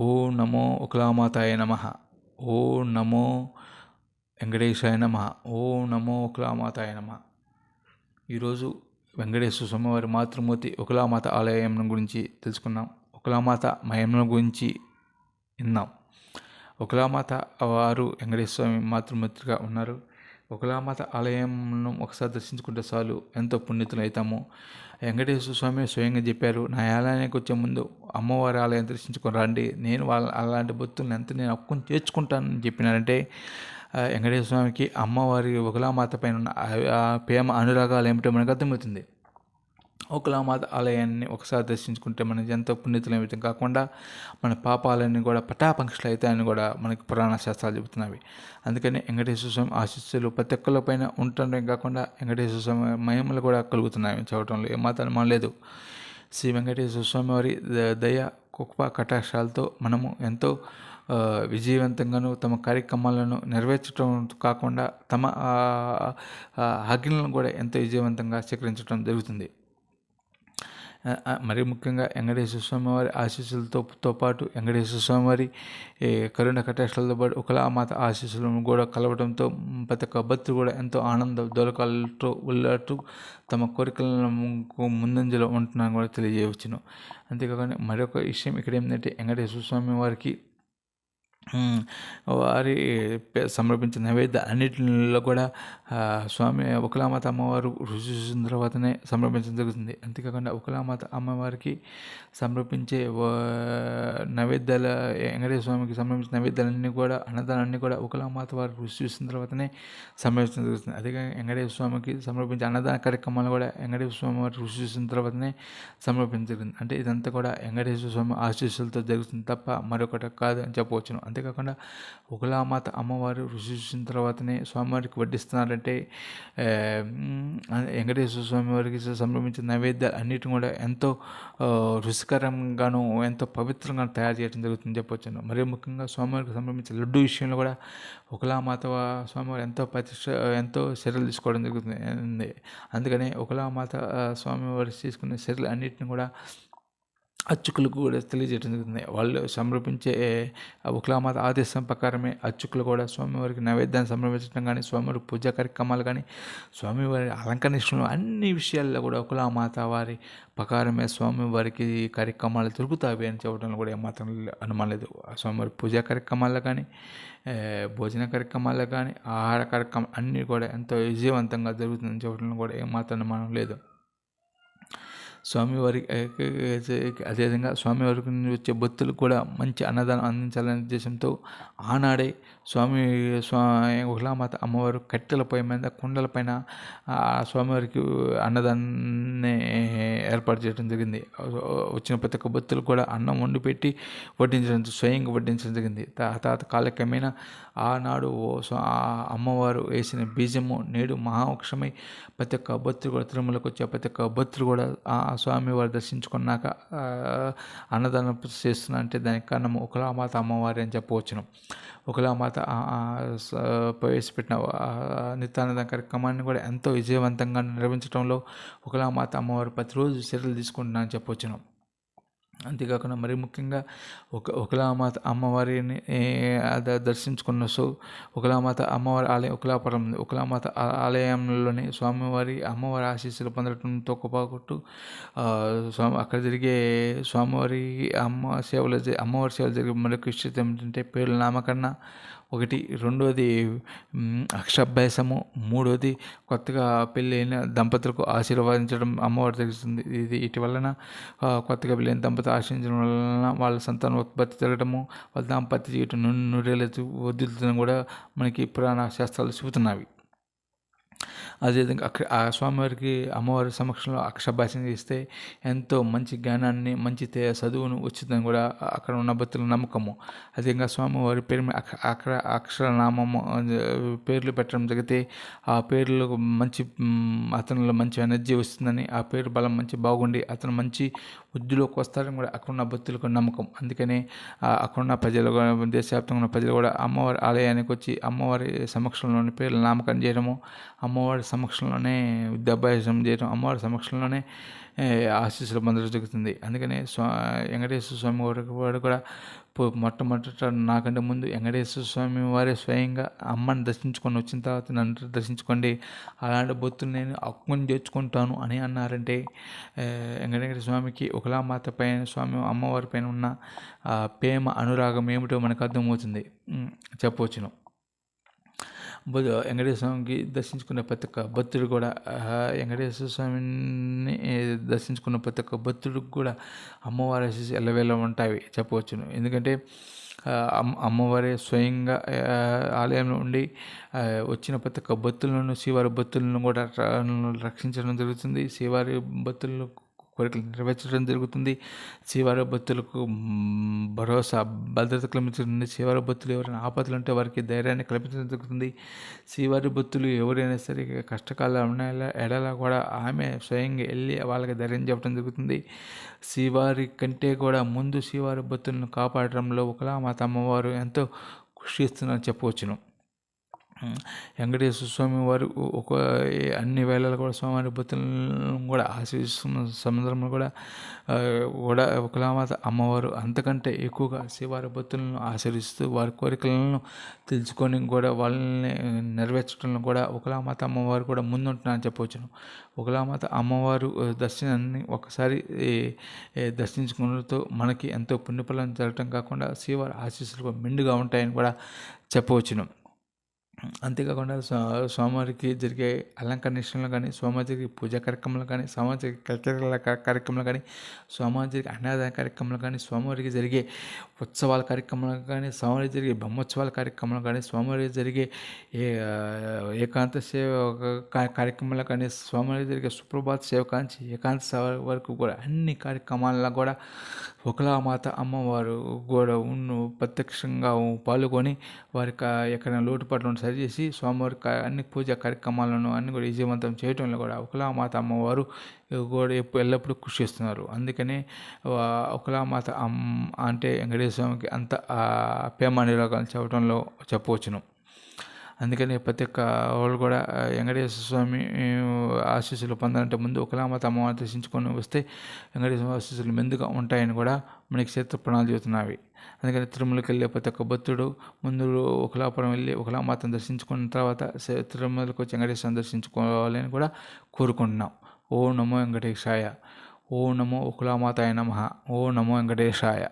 ఓం నమో ఉకులామాతాయ నమ. ఓం నమో వెంకటేశాయ నమ. ఓం నమో ఉకులామాతాయ నమ. ఈరోజు వెంకటేశ్వర స్వామివారి మాతృమూర్తి ఒకలామాత ఆలయం గురించి తెలుసుకున్నాం ఒకలామాత మహిమల గురించి విన్నాం ఒకలామాత వారు వెంకటేశ్వర స్వామి మాతృమూర్తిగా ఉన్నారు. ఒకలామాత ఆలయంను ఒకసారి దర్శించుకుంటే చాలు. ఎంతో పుణ్యతులు అవుతాము వెంకటేశ్వర స్వామి స్వయంగా చెప్పారు నా ఆలయానికి వచ్చే ముందు అమ్మవారి ఆలయం దర్శించుకొని రండి. నేను వాళ్ళ అలాంటి భక్తులను ఎంత నేను అప్పుకొని చేర్చుకుంటానని చెప్పినారంటే వెంకటేశ్వర స్వామికి అమ్మవారి ఒకలామాత పైన ఉన్న ప్రేమ అనురాగాలు ఏమిటో మనకు అర్థమవుతుంది. ఒకలామాత ఆలయాన్ని ఒకసారి దర్శించుకుంటే మనకి ఎంతో పుణ్యతులైతే కాకుండా మన పాపాలన్నీ కూడా పటాపంక్షలు అవుతాయని కూడా మనకి పురాణ శాస్త్రాలు చెబుతున్నవి. అందుకని వెంకటేశ్వర స్వామి ఆశీస్సులు ప్రతి ఒక్కళ్ళ పైన ఉండటమే కాకుండా వెంకటేశ్వర స్వామి మహిమలు కూడా కలుగుతున్నాయి చదవటంలో. ఏమాత్రం మనలేదు శ్రీ వెంకటేశ్వర స్వామి వారి ద- దయ కుప్ప కటాక్షాలతో మనము ఎంతో విజయవంతంగాను తమ కార్యక్రమాలను నెరవేర్చడం కాకుండా తమ ఆజ్ఞలను కూడా ఎంతో విజయవంతంగా స్వీకరించడం జరుగుతుంది. మరి ముఖ్యంగా వెంకటేశ్వర స్వామి వారి ఆశీస్సులతో పాటు వెంకటేశ్వర స్వామి వారి కరుణ కటాక్షాలతో పాటు ఒకలామాత ఆశీస్సులను కూడా కలవడంతో ప్రతి ఒక్క భక్తులు కూడా ఎంతో ఆనంద దోలకాలతో ఉల్లట్టు తమ కోరికలను ముందంజలో ఉంటున్నాను కూడా తెలియజేయవచ్చును. అంతేకాకుండా మరొక విషయం ఇక్కడ ఏంటంటే వెంకటేశ్వర స్వామి వారికి వారి సమర్పించిన నైవేద్య అన్నిటిలో కూడా స్వామి ఒకలామాత అమ్మవారు రుచి చూసిన తర్వాతనే సమర్పించడం జరుగుతుంది. అంతేకాకుండా ఒకలామాత అమ్మవారికి సమర్పించే వా- నైవేద్యాల వెంకటేశ్వర స్వామికి సంబంధించిన నైవేద్యాలన్నీ కూడా అన్నదానాన్ని కూడా ఒకలామాత వారు రుచి చూసిన తర్వాతనే సమర్పించడం జరుగుతుంది. అదే వెంకటేశ్వర స్వామికి సమర్పించే అన్నదాన కార్యక్రమాలు కూడా వెంకటేశ్వర స్వామి వారు రుచి చూసిన తర్వాతనే సమర్పించడం జరుగుతుంది. అంటే ఇదంతా కూడా వెంకటేశ్వర స్వామి ఆశీస్సులతో జరుగుతుంది తప్ప మరొకటి కాదు అని చెప్పవచ్చును. అంతేకాకుండా ఒకలామాత అమ్మవారు రుచి చూసిన తర్వాతనే స్వామివారికి వడ్డిస్తున్నారంటే వెంకటేశ్వర స్వామి వారికి సంభ్రమించిన నైవేద్యాలు అన్నిటిని కూడా ఎంతో రుచికరంగాను ఎంతో పవిత్రంగా తయారు చేయడం జరుగుతుంది చెప్పొచ్చాను మరి ముఖ్యంగా స్వామివారికి సంభ్రమించిన లడ్డు విషయంలో కూడా ఒకలా మాత స్వామివారు ఎంతో ప్రతిష్ట ఎంతో చర్యలు తీసుకోవడం జరుగుతుంది. అందుకనే ఒకలా మాత స్వామివారు తీసుకునే చర్యలు అన్నిటిని కూడా అర్చకులకు కూడా తెలియజేయడం జరుగుతుంది వాళ్ళు సమర్పించే ఆ ఆదేశం ప్రకారమే అర్చకులు కూడా స్వామివారికి నైవేద్యాన్ని సమర్పించడం కానీ స్వామివారి పూజా కార్యక్రమాలు కానీ స్వామివారి అలంకరించడం అన్ని విషయాల్లో కూడా ఒకలామాత వారి ప్రకారమే స్వామివారికి కార్యక్రమాలు జరుగుతాయి అని చెప్పడంలో కూడా ఏమాత్రం అనుమానం లేదు. ఆ స్వామివారి పూజా కార్యక్రమాల్లో కానీ భోజన కార్యక్రమాల్లో కానీ ఆహార కార్యక్రమం అన్నీ కూడా ఎంతో విజయవంతంగా జరుగుతుందని చెప్పడంలో కూడా ఏమాత్రం అనుమానం లేదు. స్వామివారి అదేవిధంగా స్వామివారికి నుండి వచ్చే భక్తులకు కూడా మంచి అన్నదానం అందించాలనే ఉద్దేశంతో ఆనాడే స్వామి స్వా ఉహ్లామాత అమ్మవారు కట్టెలపై మీద కుండల పైన ఆ స్వామివారికి అన్నదాన్ని ఏర్పాటు చేయడం జరిగింది. వచ్చిన ప్రతి ఒక్క భక్తులు కూడా అన్నం వండి పెట్టి వడ్డించడం స్వయంగా వడ్డించడం జరిగింది. తర్వాత కాలక్రమేణా ఆనాడు ఓ ఆ అమ్మవారు వేసిన బీజము నేడు మహావృక్షమై ప్రతి ఒక్క భక్తులు కూడా తిరుమలకు వచ్చే ప్రతి ఒక్క భక్తులు కూడా ఆ స్వామివారు దర్శించుకున్నాక అన్నదానం చేస్తున్నా అంటే దానికి కారణం ఒకలామాత అమ్మవారి అని చెప్పవచ్చును. ఒకలామాత ప్రవేశపెట్టిన నిత్యానంద కార్యక్రమాన్ని కూడా ఎంతో విజయవంతంగా నిర్వహించడంలో ఒకలామాత అమ్మవారు ప్రతిరోజు చర్యలు తీసుకుంటున్నా అని చెప్పవచ్చును. అంతేకాకుండా మరి ముఖ్యంగా ఒక ఒకలామాత అమ్మవారిని దర్శించుకున్న సో ఒకలామాత అమ్మవారి ఆలయం ఒకలాపురం ఉంది ఒకలామాత ఆలయంలోని స్వామివారి అమ్మవారి ఆశీస్సులు పొందడంతో పాటు స్వామి అక్కడ జరిగే స్వామివారి అమ్మ సేవలు అమ్మవారి సేవలు జరిగే మరొక విషయం ఏమిటంటే పేర్ల నామకరణ ఒకటి రెండోది మ్, అక్షాభ్యాసము మూడోది కొత్తగా పెళ్ళైన దంపతులకు ఆశీర్వదించడం అమ్మవారు తెలుస్తుంది ఇది ఇటు వలన కొత్తగా పెళ్ళైన దంపతులు ఆశించడం వలన వాళ్ళ సంతానం ఉత్పత్తి జరగడము వాళ్ళ దాంపత్య జీవితం నుండి నూరేళ్ళు వదులుతున్న కూడా మనకి పురాణ శాస్త్రాలు చెబుతున్నవి అదేవిధంగా అక్కడ ఆ స్వామివారికి అమ్మవారి సమక్షంలో అక్షభాషణ చేస్తే ఎంతో మంచి జ్ఞానాన్ని మంచి తే- చదువును ఉచితం కూడా అక్కడ ఉన్న భక్తుల నమ్మకము. అదేవిధంగా స్వామివారి పేరు అక్కడ అక్షర అక్షరనామము పేర్లు పెట్టడం జరిగితే ఆ పేర్లు మంచి అతనిలో మంచి ఎనర్జీ వస్తుందని ఆ పేరు బలం మంచి బాగుండి అతను మంచి వృద్ధిలోకి వస్తారని కూడా అక్కడ ఉన్న భక్తులకు నమ్మకం. అందుకనే అక్కడున్న ప్రజలు కూడా దేశవ్యాప్తంగా ఉన్న ప్రజలు కూడా అమ్మవారి ఆలయానికి వచ్చి అమ్మవారి సమక్షంలోని పేర్లు నామకరణం చేయడము అమ్మవారి సమక్షంలోనే విద్యాభ్యాసం చేయడం అమ్మవారి సమక్షంలోనే ఆశీస్సులు పొందడం జరుగుతుంది. అందుకనే స్వా వెంకటేశ్వర స్వామి వారు వారు కూడా మొట్టమొదట నాకంటే ముందు వెంకటేశ్వర స్వామి వారే స్వయంగా అమ్మని దర్శించుకొని వచ్చిన తర్వాత నన్ను దర్శించుకోండి. అలాంటి బొత్తులు నేను అక్కుని చేర్చుకుంటాను అని అన్నారంటే వెంకటేశ్వర స్వామికి ఒకలామాత పైన స్వామి అమ్మవారి పైన ఉన్న ప్రేమ అనురాగం ఏమిటో మనకు అర్థమవుతుంది. చెప్పవచ్చును. వెంకటేశ్వర స్వామికి దర్శించుకున్న ప్రతి ఒక్క భక్తుడు కూడా వెంకటేశ్వర స్వామిని దర్శించుకున్న ప్రతి ఒక్క భక్తుడికి కూడా అమ్మవారి ఆశీస్సు ఎల్లవేళ ఉంటాయి చెప్పవచ్చును. ఎందుకంటే అమ్మవారే స్వయంగా ఆలయంలో ఉండి వచ్చిన ప్రతి ఒక్క భక్తులను శ్రీవారి భక్తులను కూడా రక్షించడం జరుగుతుంది. శ్రీవారి భక్తులను కోరికలు నెరవేర్చడం జరుగుతుంది. శ్రీవారి భక్తులకు భరోసా భద్రత కల్పించడం శ్రీవారి భక్తులు ఎవరైనా ఆపదలు ఉంటే వారికి ధైర్యాన్ని కల్పించడం జరుగుతుంది. శ్రీవారి భక్తులు ఎవరైనా సరే కష్టకాలం ఉన్న ఎడలా కూడా ఆమె స్వయంగా వెళ్ళి వాళ్ళకి ధైర్యం చెప్పడం జరుగుతుంది. శ్రీవారి కంటే కూడా ముందు శ్రీవారి భక్తులను కాపాడడంలో ఒకలా మా తమ్మవారు ఎంతో కృషి చేస్తున్నారని చెప్పవచ్చును. వెంకటేశ్వర స్వామి వారు ఒక అన్ని వేళలు కూడా స్వామివారి భక్తులను కూడా ఆశీర్వదిస్తున్న సముద్రంలో కూడా కూడా ఒకలామాత అమ్మవారు అంతకంటే ఎక్కువగా శివారి భక్తులను ఆచరిస్తూ వారి కోరికలను తెలుసుకొని కూడా వాళ్ళని నెరవేర్చడంలో కూడా ఒకలామాత అమ్మవారు కూడా ముందుంటున్నారని చెప్పవచ్చును ఒకలామాత అమ్మవారు దర్శనాన్ని ఒకసారి దర్శించుకున్నతో మనకి ఎంతో పుణ్యఫలం జరగటం కాకుండా శ్రీవారి ఆశీస్సులు మెండుగా ఉంటాయని కూడా చెప్పవచ్చును. అంతేకాకుండా స్వామివారికి జరిగే అలంకరణలు కానీ స్వామివారికి పూజా కార్యక్రమాలు కానీ సామాజిక కల్చరల్ కార్యక్రమాలు కానీ స్వామివారి అన్నదాన కార్యక్రమాలు కానీ స్వామివారికి జరిగే ఉత్సవాల కార్యక్రమాలు కానీ స్వామివారికి జరిగే బ్రహ్మోత్సవాల కార్యక్రమాలు కానీ స్వామివారికి జరిగే ఏ ఏకాంత సేవ కార్యక్రమాలు కానీ స్వామివారికి జరిగే సుప్రభాత సేవ కాంచి ఏకాంత సేవ వరకు కూడా అన్ని కార్యక్రమాల్లో కూడా ఒకలామాత అమ్మవారు కూడా ఉన్ను ప్రత్యక్షంగా పాల్గొని వారి ఎక్కడైనా లోటుపాట్లను సరిచేసి స్వామివారి అన్ని పూజా కార్యక్రమాలను అన్ని కూడా విజయవంతం చేయడంలో కూడా ఒకలామాత అమ్మవారు కూడా ఎప్పుడు ఎల్లప్పుడూ కృషి చేస్తున్నారు. అందుకనే వా- ఒకలామాత అమ్ అంటే వెంకటేశ్వర స్వామికి అంత ప్రేమ నిరోగాలు చెప్పడంలో చెప్పవచ్చును. అందుకని ప్రతి ఒక్క వాళ్ళు కూడా వెంకటేశ్వర స్వామి ఆశీస్సులు పొందాలంటే ముందు ఒకలామాత అమ్మవారిని దర్శించుకొని వస్తే వెంకటేశ్వర ఆశీస్సులు మెందుగా ఉంటాయని కూడా మనకి క్షేత్ర పురాణాలు చెబుతున్నవి అందుకని తిరుమలకి వెళ్ళే ప్రతి ఒక్క భక్తుడు ముందు ఒకలాపురం వెళ్ళి ఒకలామాతను దర్శించుకున్న తర్వాత తిరుమలకు వచ్చి వెంకటేశ్వర దర్శించుకోవాలని కూడా కోరుకుంటున్నాం. ఓ నమో వెంకటేశాయ. ఓ నమో ఒకలామాతాయ నమ. ఓ నమో వెంకటేశాయ.